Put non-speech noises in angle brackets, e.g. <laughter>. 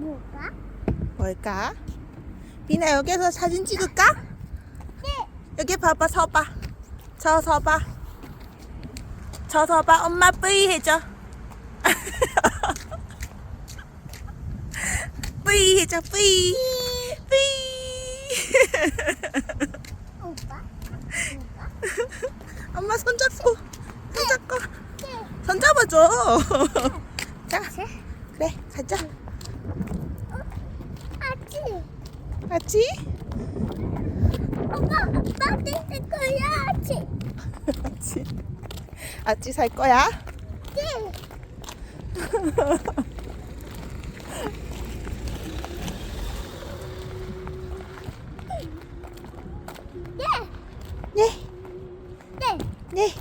뭐가? 뭘까? 비나 여기서 사진 찍을까? 네. 여기 봐봐 서봐 저 서봐 저 서봐 엄마 뿌이 해줘 <laughs> 뿌이 해줘 뿌이 뿌이 오빠? 엄마 손 잡고 손 잡고 네. 손 잡아줘 <laughs> 자 제? 그래 가자 아치. 같이 오빠, 아빠 될 거야, 아치. 아치 아치 살 거야? 네. 네. 네 네. 네.